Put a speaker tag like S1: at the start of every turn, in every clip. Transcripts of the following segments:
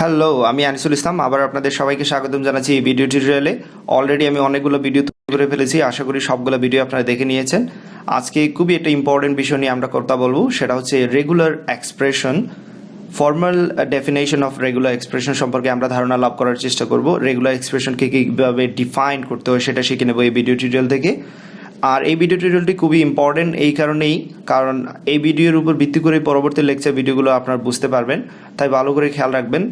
S1: Hello আমি আনিসুল ইসলাম। আবার আপনাদের সবাইকে স্বাগতম জানাচ্ছি এই ভিডিও টিউটোরিয়ালে অলরেডি আমি অনেকগুলো ভিডিও তৈরি করে ফেলেছি। আশা করি সবগুলো ভিডিও আপনারা দেখে নিয়েছেন। আজকে খুবই একটা ইম্পর্টেন্ট বিষয় নিয়ে আমরা কথা বলব। সেটা হচ্ছে regular expression formal definition of regular expression সম্পর্কে আমরা ধারণা লাভ করার চেষ্টা করব। রেগুলার এক্সপ্রেশনকে কীভাবে ডিফাইন করতে হয় সেটা শিখে নেব এই ভিডিও টিউটোরিয়াল থেকে। আর এই ভিডিও টিউটোরিয়ালটি খুবই ইম্পর্টেন্ট এই কারণেই, কারণ এই ভিডিওর উপর ভিত্তি করে পরবর্তী লেকচার ভিডিওগুলো আপনার বুঝতে পারবেন। তাই ভালো করে খেয়াল রাখবেন,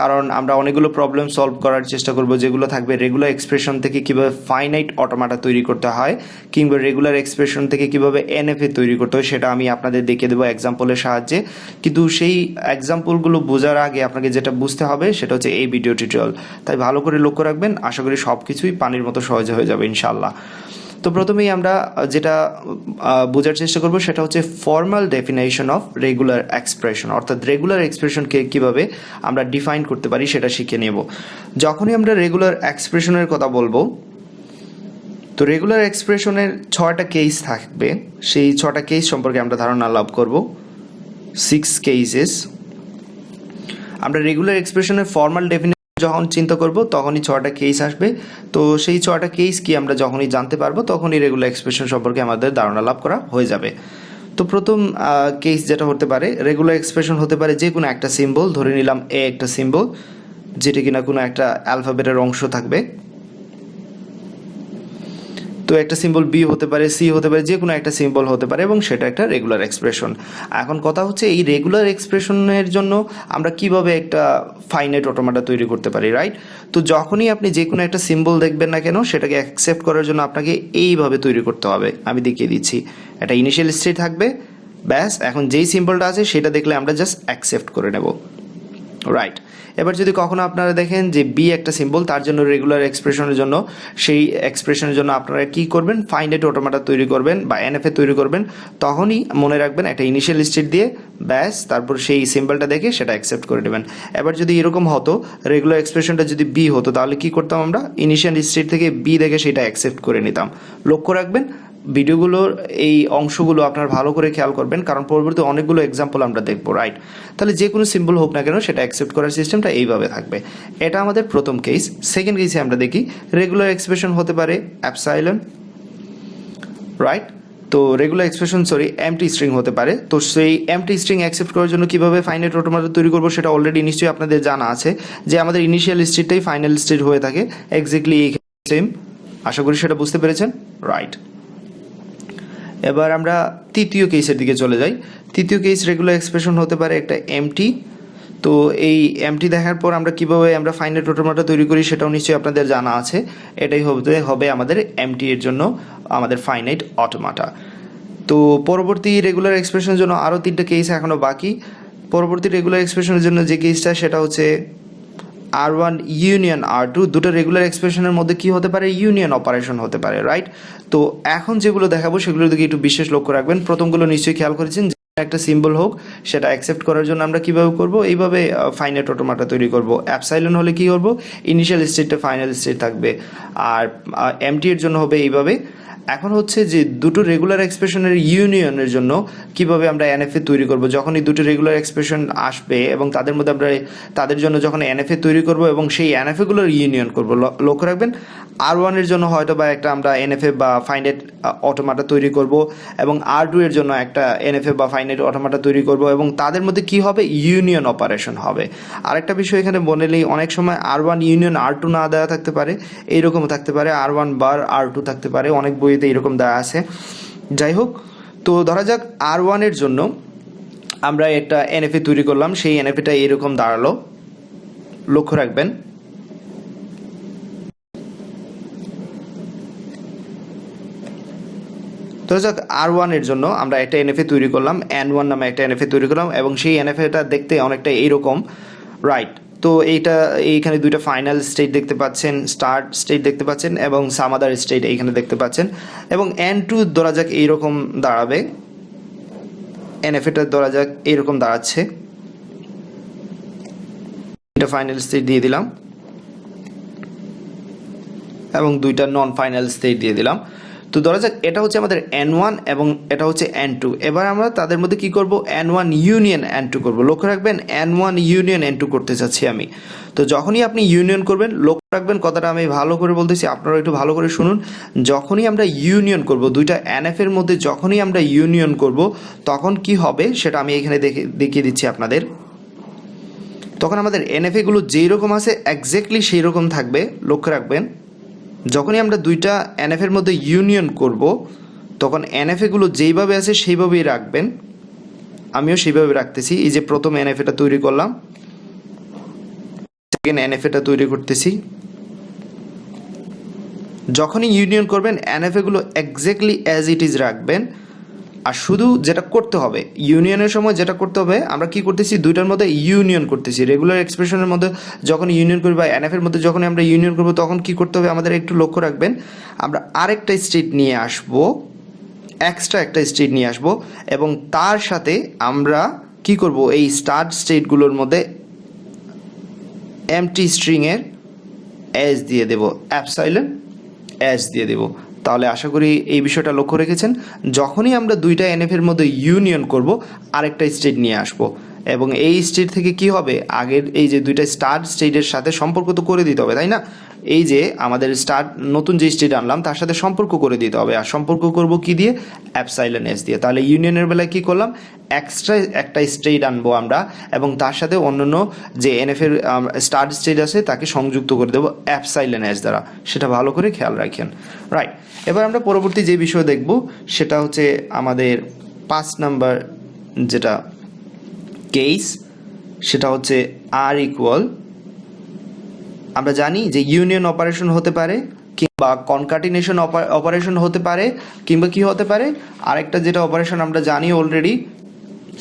S1: কারণ আমরা অনেকগুলো প্রবলেম সলভ করার চেষ্টা করব, যেগুলো থাকবে রেগুলার এক্সপ্রেশন থেকে কীভাবে ফাইনাইট অটোমাটা তৈরি করতে হয়, কিংবা রেগুলার এক্সপ্রেশন থেকে কীভাবে এনএফএ তৈরি করতে হয়, সেটা আমি আপনাদের দেখিয়ে দেবো এক্সাম্পলের সাহায্যে। কিন্তু সেই এক্সাম্পলগুলো বোঝার আগে আপনাকে যেটা বুঝতে হবে, সেটা হচ্ছে এই ভিডিও টিউটোরিয়াল তাই ভালো করে লক্ষ্য রাখবেন, আশা করি সব কিছুই পানির মতো সহজে হয়ে যাবে ইনশাল্লাহ তো প্রথমেই আমরা যেটা বোঝার চেষ্টা করব সেটা হচ্ছে formal definition of regular expression অর্থাৎ রেগুলার এক্সপ্রেশনকে কীভাবে আমরা ডিফাইন করতে পারি সেটা শিখে নেব। যখনই আমরা রেগুলার এক্সপ্রেশনের কথা বলব, তো রেগুলার এক্সপ্রেশনের ছয়টা কেস থাকবে। সেই ছটা কেস সম্পর্কে আমরা ধারণা লাভ করব। সিক্স কেসেস আমরা রেগুলার এক্সপ্রেশনের ফর্মাল ডেফিনেশন যখন চিন্তা করব, তখনই ছটা কেস আসবে। তো সেই ছটা কেস কি আমরা যখনই জানতে পারব, তখনই রেগুলার এক্সপ্রেশন সম্পর্কে আমাদের ধারণা লাভ করা হয়ে যাবে। তো প্রথম কেস যেটা হতে পারে রেগুলার এক্সপ্রেশন হতে পারে যে কোনো একটা সিম্বল ধরে নিলাম এ একটা সিম্বল যেটা কিনা কোনো একটা অ্যালফাবেটের অংশ থাকবে। তো একটা সিম্বল বি হতে পারে সি হতে পারে যে কোনো একটা সিম্বল হতে পারে এবং সেটা একটা রেগুলার এক্সপ্রেশন এখন কথা হচ্ছে এই রেগুলার এক্সপ্রেশনের জন্য আমরা কীভাবে একটা ফাইনাইট অটোমাটা তৈরি করতে পারি রাইট তো যখনই আপনি যে কোনো একটা সিম্বল দেখবেন না কেন, সেটাকে অ্যাকসেপ্ট করার জন্য আপনাকে এইভাবে তৈরি করতে হবে। আমি দেখিয়ে দিচ্ছি। একটা ইনিশিয়াল স্টেট থাকবে, ব্যাস, এখন যেই সিম্বলটা আছে, সেটা দেখলে আমরা জাস্ট অ্যাকসেপ্ট করে নেব। রাইট এবার যদি কখনো আপনারা দেখেন যে বি একটা সিম্বল তার জন্য রেগুলার এক্সপ্রেশনের জন্য, সেই এক্সপ্রেশনের জন্য আপনারা কি করবেন? ফাইন্ডেড অটোমাটা তৈরি করবেন বা এনএফএ তৈরি করবেন। তখনই মনে রাখবেন একটা ইনিশিয়াল স্টেট দিয়ে ব্যাস, তারপর সেই সিম্বলটা দেখে সেটা অ্যাকসেপ্ট করে নেবেন। এবার যদি এরকম হতো রেগুলার এক্সপ্রেশনটা যদি বি হতো, তাহলে কি করতাম আমরা? ইনিশিয়াল স্টেট থেকে বি দেখে সেটা অ্যাকসেপ্ট করে নিতাম। লক্ষ্য রাখবেন ভিডিওগুলোর এই অংশগুলো আপনার ভালো করে খেয়াল করবেন, কারণ পরবর্তী অনেকগুলো এক্সাম্পল আমরা দেখব রাইট তাহলে যে কোনো সিম্বল হোক না কেন সেটা অ্যাকসেপ্ট করার সিস্টেমটা এইভাবে থাকবে। এটা আমাদের প্রথম কেস সেকেন্ড কেসে আমরা দেখি রেগুলার এক্সপ্রেশন হতে পারে অ্যাপসাইলন রাইট তো regular expression sorry empty string হতে পারে। তো সেই এমটি স্ট্রিং অ্যাকসেপ্ট করার জন্য কীভাবে ফাইনাল অটোমাটা তৈরি করব সেটা অলরেডি নিশ্চয়ই আপনাদের জানা আছে, যে আমাদের ইনিশিয়াল স্টেটটাই ফাইনাল স্টেট হয়ে থাকে। এক্স্যাক্টলি এই সেম আশা করি সেটা বুঝতে পেরেছেন রাইট এবার আমরা তৃতীয় কেসের দিকে চলে যাই। তৃতীয় কেস রেগুলার এক্সপ্রেশন হতে পারে একটা এমটি তো এই এমটি দেখার পর আমরা কীভাবে আমরা ফাইনাল অটোমাটা তৈরি করি সেটাও নিশ্চয়ই আপনাদের জানা আছে। এটাই হবে হবে আমাদের এমটি এর জন্য আমাদের ফাইনাইট অটোমাটা তো পরবর্তী রেগুলার এক্সপ্রেশনের জন্য আরও তিনটা কেস এখনও বাকি। পরবর্তী রেগুলার এক্সপ্রেশনের জন্য যে কেসটা সেটা হচ্ছে R one union R two দুটো রেগুলার এক্সপ্রেশনের মধ্যে কি হতে পারে? ইউনিয়ন অপারেশন হতে পারে রাইট তো এখন যেগুলো দেখাবো, সেগুলোর দিকে একটু বিশেষ লক্ষ্য রাখবেন। প্রথমগুলো নিশ্চয়ই খেয়াল করেছেন একটা সিম্বল হোক, সেটা অ্যাকসেপ্ট করার জন্য আমরা কীভাবে করব? এইভাবে ফাইনাল অটোমাটা তৈরি করব। অ্যাপসাইলন হলে কি করব? ইনিশিয়াল স্টেটটা ফাইনাল স্টেট থাকবে। আর এমটি এর জন্য হবে এইভাবে। এখন হচ্ছে যে দুটো রেগুলার এক্সপ্রেশনের ইউনিয়নের জন্য কীভাবে আমরা এনএফএ তৈরি করব? যখন এই দুটো রেগুলার এক্সপ্রেশন আসবে এবং তাদের মধ্যে আমরা তাদের জন্য যখন এনএফএ তৈরি করব এবং সেই এনএফএগুলোর ইউনিয়ন করব লক্ষ্য রাখবেন আর ওয়ানের জন্য হয়তো বা একটা আমরা এনএফএ বা ফাইনেট অটোমাটা তৈরি করব এবং আর টু এর জন্য একটা এনএফএ বা ফাইনেট অটোমাটা তৈরি করব এবং তাদের মধ্যে কি হবে? ইউনিয়ন অপারেশন হবে। আরেকটা বিষয় এখানে বলেলেই অনেক সময় R one union R two না দেওয়া থাকতে পারে এইরকম থাকতে পারে আর ওয়ান বার আর টু থাকতে পারে, অনেক বইতে এরকম দেওয়া আছে। যাই হোক তো ধরা যাক আর ওয়ানের জন্য আমরা একটা এনএফএ তৈরি করলাম, সেই এনএফএটা এরকম দাঁড়াল। লক্ষ্য রাখবেন। ধরা যাক আর ওয়ানের জন্য আমরা একটা এনএফএ তৈরি করলাম এন ওয়ান নামে একটা এনএফএ তৈরি করলাম, এবং সেই এনএফএটা দেখতে অনেকটা এইরকম রাইট তো এইটা, এইখানে দুইটা ফাইনাল স্টেট দেখতে পাচ্ছেন স্টার্ট স্টেট দেখতে পাচ্ছেন এবং সামাদার স্টেট এইখানে দেখতে পাচ্ছেন এবং এন টু ধরা যাক এইরকম দাঁড়াবে। এনএফএটা ধরা যাক এইরকম দাঁড়াচ্ছে। এটা ফাইনাল স্টেট দিয়ে দিলাম। এবং দুইটা নন ফাইনাল স্টেট দিয়ে দিলাম। তো ধরা যাক, এটা হচ্ছে আমাদের এন ওয়ান এবং এটা হচ্ছে এন টু এবার আমরা তাদের মধ্যে কি করব? N one union N two করব। লক্ষ্য রাখবেন N one union N two করতে চাচ্ছি আমি। তো যখনই আপনি ইউনিয়ন করবেন, লক্ষ্য রাখবেন, কথাটা আমি ভালো করে বলতেছি আপনারা একটু ভালো করে শুনুন। যখনই আমরা ইউনিয়ন করব, দুইটা এনএফ এর মধ্যে যখনই আমরা ইউনিয়ন করব, তখন কি হবে সেটা আমি এখানে দেখে, দেখিয়ে দিচ্ছি আপনাদের। তখন আমাদের এনএফএ গুলো যেই রকম আছে এক্স্যাক্টলি সেই রকম থাকবে। লক্ষ্য রাখবেন। যখনই আমরা দুইটা এনএফের মধ্যে ইউনিয়ন করব, তখন এনএফএগুলো যেইভাবে আছে সেইভাবেই রাখবেন। আমিও সেইভাবে রাখতেছি। এই যে প্রথম এনএফএটা তৈরি করলাম সেকেন্ড এনএফএটা তৈরি করতেছি। যখনই ইউনিয়ন করবেন এনএফএগুলো এক্স্যাক্টলি অ্যাজ ইট ইজ রাখবেন। আর শুধু যেটা করতে হবে ইউনিয়নের সময় যেটা করতে হবে, আমরা কি করতেছি? দুইটার মধ্যে ইউনিয়ন করতেছি। রেগুলার এক্সপ্রেশনের মধ্যে যখন ইউনিয়ন করি বা এনএফ এর মধ্যে যখন আমরা ইউনিয়ন করব, তখন কি করতে হবে? আমাদের একটু লক্ষ্য রাখবেন, আমরা আরেকটা স্টেট নিয়ে আসব এক্সট্রা একটা স্টেট নিয়ে আসব, এবং তার সাথে আমরা কি করব? এই স্টার্ট স্টেটগুলোর মধ্যে এমটি স্ট্রিংয়ের এজ দিয়ে দেব অ্যাপসাইলেন এজ দিয়ে দেব। তাহলে আশা করি এই বিষয়টা লক্ষ্য রেখেছেন। যখনই আমরা দুইটা এনএফ এর মধ্যে ইউনিয়ন করব, আরেকটা স্টেট নিয়ে আসব। এবং এই স্টেট থেকে কি হবে? আগের এই যে দুইটা স্টার স্টেটের সাথে সম্পর্ক তো করে দিতে হবে, তাই না? এই যে আমাদের স্টার নতুন যে স্টেট আনলাম, তার সাথে সম্পর্ক করে দিতে হবে। আর সম্পর্ক করব কি দিয়ে? অ্যাপসাইলেন এস দিয়ে। তাহলে ইউনিয়নের বেলায় কি করলাম? এক্সট্রা একটা স্টেট আনব আমরা এবং তার সাথে অন্যান্য যে এনএফ এর স্টার্ট স্টেট আছে, তাকে সংযুক্ত করে দেবো অ্যাপসাইলেন এস দ্বারা। সেটা ভালো করে খেয়াল রাখেন। রাইট এবার আমরা পরবর্তী যে বিষয় দেখব, সেটা হচ্ছে আমাদের পাঁচ নাম্বার যেটা কেস সেটা হচ্ছে আর ইকুয়াল আমরা জানি যে ইউনিয়ন অপারেশন হতে পারে কিংবা কনকাটিনেশন অপারেশন হতে পারে কিংবা কি হতে পারে? আরেকটা যেটা অপারেশন আমরা জানি অলরেডি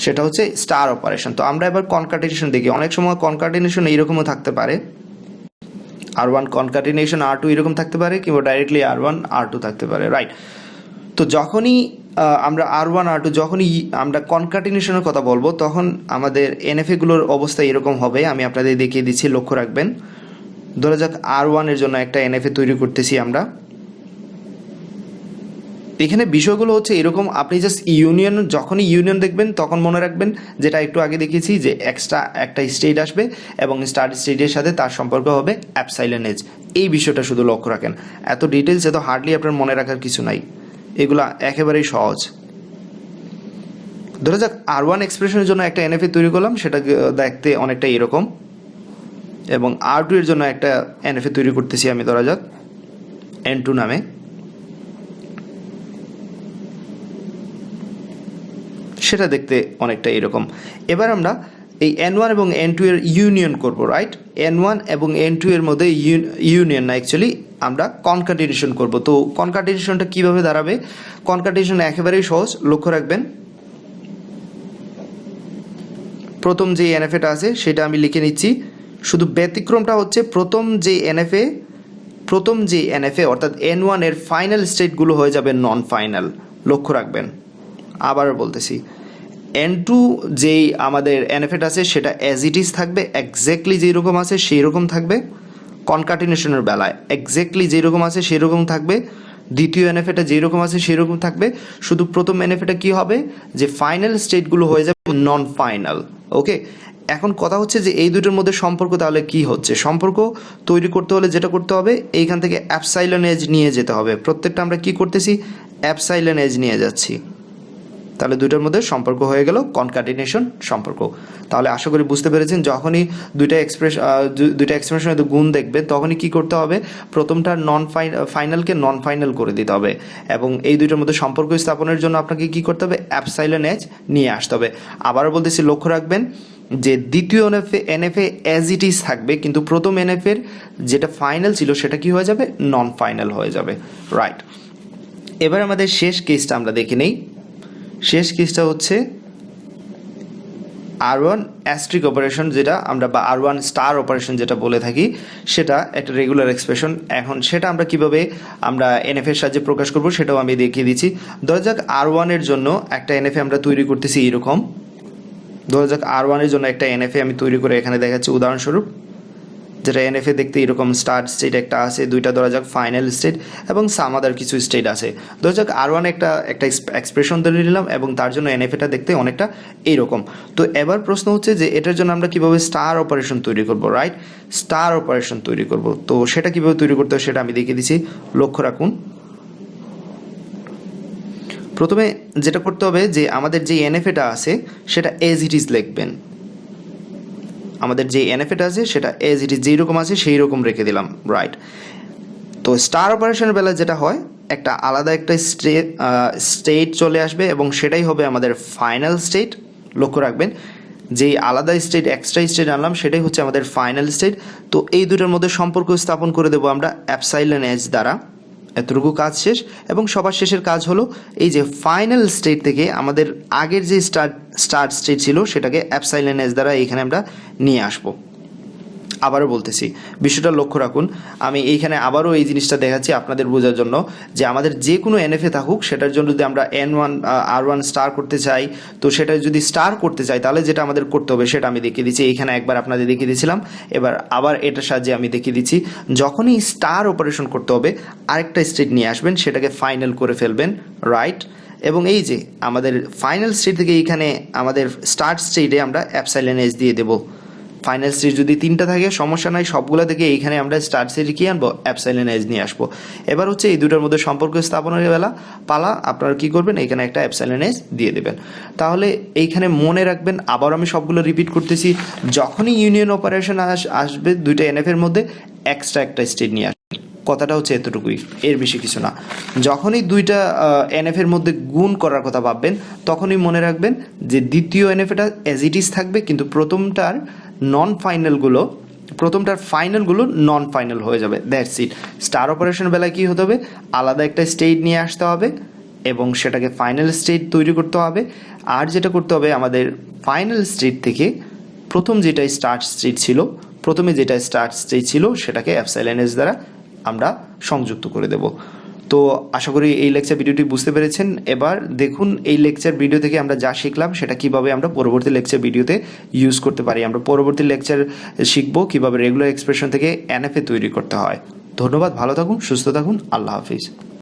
S1: সেটা হচ্ছে স্টার অপারেশন তো আমরা এবার কনকাটিনেশন দেখি। অনেক সময় কনকাটিনেশন এইরকমও থাকতে পারে। আর ওয়ান কনকাটিনেশন আর টু এরকম থাকতে পারে, কিংবা directly R one R two থাকতে পারে। রাইট তো যখনই আমরা আর ওয়ান আর টু যখনই আমরা কনকাটিনেশনের কথা বলব, তখন আমাদের এনএফএ গুলোর অবস্থা এরকম হবে। আমি আপনাদের দেখিয়ে দিচ্ছি, লক্ষ্য রাখবেন। ধরা যাক আর ওয়ানের জন্য একটা এনএফএ তৈরি করতেছি আমরা। এখানে বিষয়গুলো হচ্ছে এরকম, আপনি জাস্ট ইউনিয়ন যখনই ইউনিয়ন দেখবেন, তখন মনে রাখবেন, যেটা একটু আগে দেখিয়েছি, যে এক্সট্রা একটা স্টেট আসবে এবং স্টার স্টেটের সাথে তার সম্পর্ক হবে অ্যাপসাইলেন এজ এই বিষয়টা শুধু লক্ষ্য রাখেন। এত ডিটেলস এত হার্ডলি আপনার মনে রাখার কিছু নাই। এগুলা একেবারেই সহজ। ধরা যাক আর ওয়ান এক্সপ্রেশনের জন্য একটা এনএফএ তৈরি করলাম, সেটা দেখতে অনেকটা এরকম। এবং আর টু এর জন্য একটা এনএফএ তৈরি করতেছি আমি, ধরা যাক এন টু নামে। সেটা দেখতে অনেকটা এরকম। এবার আমরা এই এন ওয়ান এবং এন টু এর ইউনিয়ন করব রাইট এন ওয়ান এবং এন টু এর মধ্যে ইউনিয়ন না অ্যাকচুয়ালি আমরা কনকাটিনেশন করব। তো কনকাটিনেশনটা কীভাবে দাঁড়াবে? কনকাটিনেশন একেবারেই সহজ, লক্ষ্য রাখবেন। প্রথম যে এনএফএটা আছে, সেটা আমি লিখে নিচ্ছি। শুধু ব্যতিক্রমটা হচ্ছে প্রথম যে এনএফএ প্রথম যে এনএফএ অর্থাৎ এন ওয়ানের ফাইনাল স্টেটগুলো হয়ে যাবে নন ফাইনাল লক্ষ্য রাখবেন। আবার বলতেছি। এন টু যেই আমাদের এনএফএট আছে, সেটা অ্যাজ ইট ইজ থাকবে এক্স্যাক্টলি যেই রকম আছে সেই রকম থাকবে। কনকাটিনেশনের বেলায় এক্স্যাক্টলি যেই রকম আছে সেই রকম থাকবে। দ্বিতীয় এনএফএটা যেই রকম আছে সেই রকম থাকবে। শুধু প্রথম এনএফএটা কি হবে? যে ফাইনাল স্টেটগুলো হয়ে যাবে নন ফাইনাল ওকে এখন কথা হচ্ছে যে এই দুটোর মধ্যে সম্পর্ক তাহলে কি হচ্ছে? সম্পর্ক তৈরি করতে হলে যেটা করতে হবে, এইখান থেকে অ্যাপসাইলন এজ নিয়ে যেতে হবে। প্রত্যেকটা আমরা কি করতেছি? অ্যাপসাইলন এজ নিয়ে যাচ্ছি। তাহলে দুইটার মধ্যে সম্পর্ক হয়ে গেল কনকাটিনেশন সম্পর্ক। তাহলে আশা করি বুঝতে পেরেছেন, যখনই দুইটা এক্সপ্রেস দুইটা এক্সপ্রেশনের গুণ দেখবে, তখনই কি করতে হবে? প্রথমটা নন ফাইনালকে নন ফাইনাল করে দিতে হবে। এবং এই দুইটার মধ্যে সম্পর্ক স্থাপনের জন্য আপনাকে কি করতে হবে? অ্যাপসাইলন এজ নিয়ে আসতে হবে। আবারও বলতেছি, লক্ষ্য রাখবেন যে দ্বিতীয় NFA NFA as it is থাকবে, কিন্তু প্রথম এনএফের যেটা ফাইনাল ছিল, সেটা কি হয়ে যাবে? নন ফাইনাল হয়ে যাবে। রাইট এবার আমাদের শেষ কেসটা আমরা দেখে নেই। শেষ কেসটা হচ্ছে আর ওয়ান অ্যাস্ট্রিক অপারেশন যেটা আমরা বা আর ওয়ান স্টার অপারেশন যেটা বলে থাকি, সেটা একটা রেগুলার এক্সপ্রেশন এখন সেটা আমরা কীভাবে আমরা এনএফ এর সাহায্যে প্রকাশ করব সেটাও আমি দেখিয়ে দিচ্ছি। ধরা যাক আর ওয়ানের জন্য একটা এনএফএ আমরা তৈরি করতেছি এরকম ধরা যাক আর ওয়ানের জন্য একটা এনএফএ আমি তৈরি করে এখানে দেখাচ্ছি। উদাহরণস্বরূপ যেটা এনএফএ দেখতে এরকম স্টার্ট স্টেট একটা আছে, দুইটা ধরা যাক ফাইনাল স্টেট এবং সাম আদার কিছু স্টেট আছে। ধরা যাক আর ওয়ান একটা একটা এক্সপ্রেশন ধরে নিলাম এবং তার জন্য এনএফএটা দেখতে অনেকটা এইরকম তো এবার প্রশ্ন হচ্ছে যে এটার জন্য আমরা কীভাবে স্টার অপারেশন তৈরি করব রাইট স্টার অপারেশন তৈরি করব। তো সেটা কীভাবে তৈরি করতে হয় সেটা আমি দেখিয়ে দিচ্ছি। লক্ষ্য রাখুন। প্রথমে যেটা করতে হবে যে আমাদের যে এনএফএটা আছে, সেটা এজ ইট ইজ লিখবেন। আমাদের যে এনএফএটা আছে, সেটা এজ ইট ইজ যেই রকম আছে সেই রকম রেখে দিলাম রাইট তো স্টার অপারেশনের বেলা যেটা হয়, একটা আলাদা একটা স্টেট চলে আসবে এবং সেটাই হবে আমাদের ফাইনাল স্টেট লক্ষ্য রাখবেন, যেই আলাদা স্টেট এক্সট্রা স্টেট আনলাম, সেটাই হচ্ছে আমাদের ফাইনাল স্টেট তো এই দুটোর মধ্যে সম্পর্ক স্থাপন করে দেবো আমরা অ্যাপসাইলেন এজ দ্বারা। এতটুকু কাজ শেষ এবং সবার শেষের কাজ হলো এই যে ফাইনাল স্টেট থেকে আমাদের আগের যে স্টার্ট স্টার্ট স্টেট ছিল সেটাকে অ্যাপসাইলেন এস দ্বারা এখানে আমরা নিয়ে আসব। আবারও বলতেছি, বিষয়টা লক্ষ্য রাখুন, আমি এইখানে আবারও এই জিনিসটা দেখাচ্ছি আপনাদের বোঝার জন্য যে আমাদের যে কোনো এনএফএ থাকুক, সেটার জন্য যদি আমরা এন ওয়ান আর ওয়ান স্টার করতে চাই, তো সেটা যদি স্টার করতে চাই, তাহলে যেটা আমাদের করতে হবে সেটা আমি দেখিয়ে দিচ্ছি। এইখানে একবার আপনাদের দেখিয়ে দিয়েছিলাম, এবার আবার এটার সাহায্যে আমি দেখিয়ে দিচ্ছি। যখনই স্টার অপারেশন করতে হবে, আরেকটা স্টেট নিয়ে আসবেন, সেটাকে ফাইনাল করে ফেলবেন রাইট এবং এই যে আমাদের ফাইনাল স্টেট থেকে এইখানে আমাদের স্টার্ট স্টেটে আমরা অ্যাপসাইলেন এজ দিয়ে দেবো। ফাইনাল সিরিজ যদি তিনটা থাকে, সমস্যা নাই, সবগুলো থেকে এইখানে আমরা স্টার সিরিজ কি আনব? অ্যাপসাইলেন এজ নিয়ে আসব। এবার হচ্ছে এই দুটোর মধ্যে সম্পর্ক স্থাপনের বেলা, পালা, আপনারা কি করবেন? এখানে একটা অ্যাপসাইলেন এজ দিয়ে দেবেন। তাহলে এইখানে মনে রাখবেন, আবার আমি সবগুলো রিপিট করতেছি। যখনই ইউনিয়ন অপারেশন আসবে, দুইটা এনএফ এর মধ্যে এক্সট্রা একটা স্টেট নিয়ে কথাটা হচ্ছে এতটুকুই, এর বেশি কিছু না। যখনই দুইটা এনএফ এর মধ্যে গুণ করার কথা ভাববেন, তখনই মনে রাখবেন যে দ্বিতীয় এনএফএটা অ্যাজ ইট ইজ থাকবে, কিন্তু প্রথমটার নন ফাইনালগুলো প্রথমটার ফাইনালগুলো নন ফাইনাল হয়ে যাবে। দ্যাটস ইট স্টার অপারেশন বেলায় কী হতে হবে? আলাদা একটা স্টেট নিয়ে আসতে হবে এবং সেটাকে ফাইনাল স্টেট তৈরি করতে হবে। আর যেটা করতে হবে, আমাদের ফাইনাল স্টেট থেকে প্রথম যেটা স্টার্ট স্টেট ছিল, প্রথমে যেটা স্টার্ট স্টেট ছিল, সেটাকে অ্যাপসাইলেন্স দ্বারা আমরা সংযুক্ত করে দেব। তো আশা করি এই লেকচার ভিডিওটি বুঝতে পেরেছেন। এবার দেখুন এই লেকচার ভিডিও থেকে আমরা যা শিখলাম, সেটা কীভাবে আমরা পরবর্তী লেকচার ভিডিওতে ইউজ করতে পারি। আমরা পরবর্তী লেকচার শিখব কীভাবে রেগুলার এক্সপ্রেশন থেকে এনএফএ তৈরি করতে হয়। ধন্যবাদ, ভালো থাকুন, সুস্থ থাকুন, আল্লাহ হাফিজ।